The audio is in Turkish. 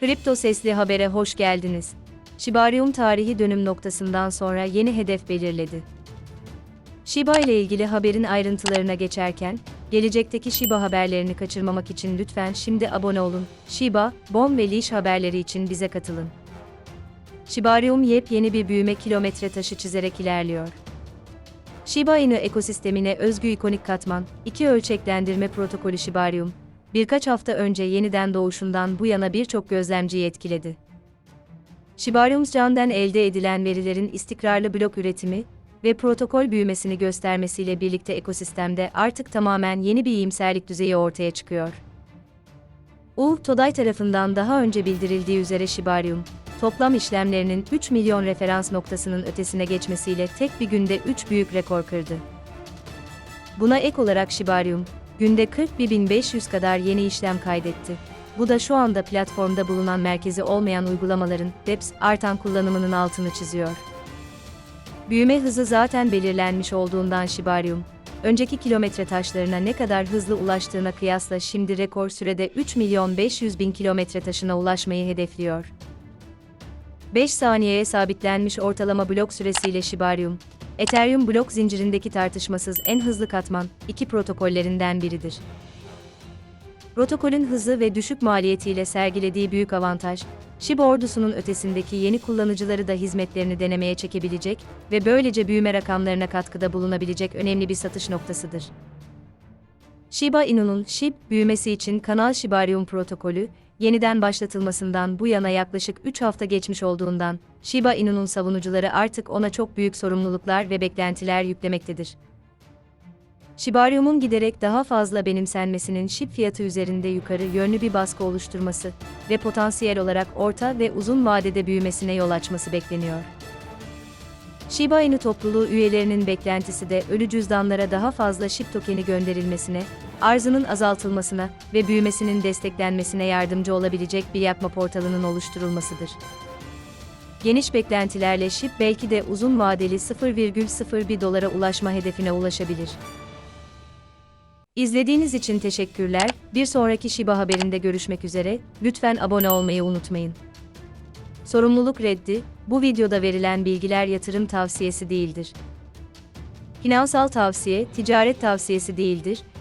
Kripto Sesli Haber'e hoş geldiniz. Shibarium tarihi dönüm noktasından sonra yeni hedef belirledi. Shiba ile ilgili haberin ayrıntılarına geçerken, gelecekteki Shiba haberlerini kaçırmamak için lütfen şimdi abone olun. Shiba, Bon ve Leash haberleri için bize katılın. Shibarium yepyeni bir büyüme kilometre taşı çizerek ilerliyor. Shiba Inu ekosistemine özgü ikonik katman, iki ölçeklendirme protokolü Shibarium, birkaç hafta önce yeniden doğuşundan bu yana birçok gözlemciyi etkiledi. Shibarium Can'den elde edilen verilerin istikrarlı blok üretimi ve protokol büyümesini göstermesiyle birlikte ekosistemde artık tamamen yeni bir iyimserlik düzeyi ortaya çıkıyor. U, Today tarafından daha önce bildirildiği üzere Shibarium, toplam işlemlerinin 3 milyon referans noktasının ötesine geçmesiyle tek bir günde 3 büyük rekor kırdı. Buna ek olarak Shibarium, günde 41.500 kadar yeni işlem kaydetti. Bu da şu anda platformda bulunan merkezi olmayan uygulamaların DEPS artan kullanımının altını çiziyor. Büyüme hızı zaten belirlenmiş olduğundan Shibarium, önceki kilometre taşlarına ne kadar hızlı ulaştığına kıyasla şimdi rekor sürede 3 milyon 500 bin kilometre taşına ulaşmayı hedefliyor. 5 saniyeye sabitlenmiş ortalama blok süresiyle Shibarium, Ethereum blok zincirindeki tartışmasız en hızlı katman, iki protokollerinden biridir. Protokolün hızı ve düşük maliyetiyle sergilediği büyük avantaj, Shiba ordusunun ötesindeki yeni kullanıcıları da hizmetlerini denemeye çekebilecek ve böylece büyüme rakamlarına katkıda bulunabilecek önemli bir satış noktasıdır. Shiba Inu'nun SHIB büyümesi için Kanal Shibarium protokolü, yeniden başlatılmasından bu yana yaklaşık 3 hafta geçmiş olduğundan, Shiba Inu'nun savunucuları artık ona çok büyük sorumluluklar ve beklentiler yüklemektedir. Shibarium'un giderek daha fazla benimsenmesinin SHIB fiyatı üzerinde yukarı yönlü bir baskı oluşturması ve potansiyel olarak orta ve uzun vadede büyümesine yol açması bekleniyor. Shiba Inu topluluğu üyelerinin beklentisi de ölü cüzdanlara daha fazla SHIB tokeni gönderilmesine, arzının azaltılmasına ve büyümesinin desteklenmesine yardımcı olabilecek bir yapma portalının oluşturulmasıdır. Geniş beklentilerle SHIB belki de uzun vadeli 0,01 dolara ulaşma hedefine ulaşabilir. İzlediğiniz için teşekkürler. Bir sonraki Shiba haberinde görüşmek üzere. Lütfen abone olmayı unutmayın. Sorumluluk reddi, bu videoda verilen bilgiler yatırım tavsiyesi değildir. Finansal tavsiye, ticaret tavsiyesi değildir,